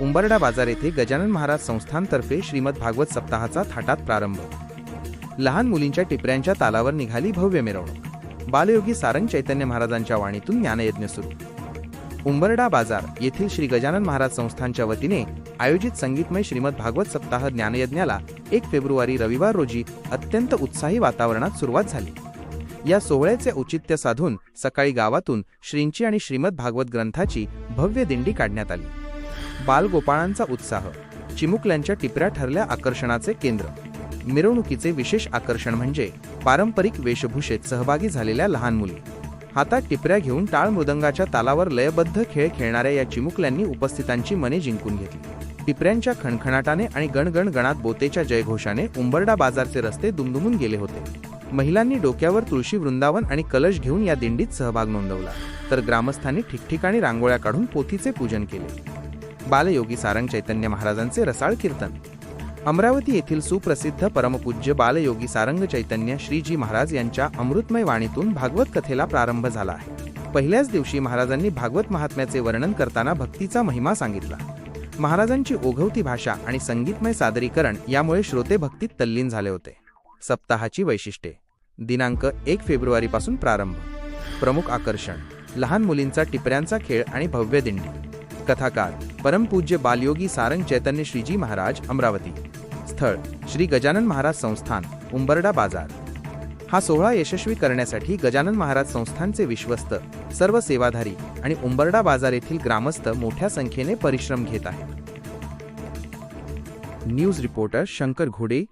उंबरडा बाजार येथे गजानन महाराज संस्थानतर्फे श्रीमद भागवत सप्ताहाचा थाटात प्रारंभ. लहान मुलींच्या टिपऱ्यांच्या तालावर निघाली भव्य मिरवणूक. बालयोगी सारंग चैतन्य महाराजांच्या वाणीतून ज्ञानयज्ञ सुरू. उंबरडा बाजार येथील श्री गजानन महाराज संस्थानच्या वतीने आयोजित संगीतमय श्रीमद भागवत सप्ताह ज्ञानयज्ञाला एक फेब्रुवारी रविवार रोजी अत्यंत उत्साही वातावरणात सुरुवात झाली. या सोहळ्याचे औचित्य साधून सकाळी गावातून श्रींची आणि श्रीमद भागवत ग्रंथाची भव्य दिंडी काढण्यात आली. बालगोपाळांचा उत्साह चिमुकल्यांच्या टिपऱ्या ठरल्या आकर्षणाचे केंद्र. मिरवणुकीचे विशेष आकर्षण म्हणजे पारंपरिक वेशभूषेत सहभागी झालेल्या लहान मुली. हातात टिपऱ्या घेऊन टाळ मृदंगाच्या तालावर लयबद्ध खेळ खेळणाऱ्या या चिमुकल्यांनी उपस्थितांची मने जिंकून घेतली. टिपऱ्यांच्या खणखणाटाने आणि गणगण गणात बोतेच्या जयघोषाने उंबरडा बाजारचे रस्ते दुमदुमून गेले होते. महिलांनी डोक्यावर तुळशी वृंदावन आणि कलश घेऊन या दिंडीत सहभाग नोंदवला. तर ग्रामस्थांनी ठिकठिकाणी रांगोळ्या काढून पोथीचे पूजन केले. बालयोगी सारंग चैतन्य महाराजांचे रसाळ कीर्तन. अमरावती येथील सुप्रसिद्ध परमपूज्य बालयोगी सारंग चैतन्य श्रीजी महाराज यांच्या अमृतमय वाणीतून भागवत कथेला प्रारंभ झाला आहे. पहिल्याच दिवशी महाराजांनी भागवत महात्म्याचे वर्णन करताना भक्तीचा महिमा सांगितला. महाराजांची ओघवती भाषा आणि संगीतमय सादरीकरण यामुळे श्रोते भक्तीत तल्लीन झाले होते. सप्ताहाची वैशिष्ट्ये. दिनांक एक फेब्रुवारीपासून प्रारंभ. प्रमुख आकर्षण. लहान मुलींचा टिपऱ्यांचा खेळ आणि भव्य दिंडी. कथाकार. परमपूज्य बालयोगी सारंग चैतन्य श्रीजी महाराज अमरावती. स्थळ श्री गजानन महाराज संस्थान उंबरडा बाजार. हा सोहळा यशस्वी करण्यासाठी गजानन महाराज संस्थानचे विश्वस्त सर्व सेवाधारी आणि उंबरडा बाजार येथील ग्रामस्थ मोठ्या संख्येने परिश्रम घेत आहेत. न्यूज रिपोर्टर शंकर घोडे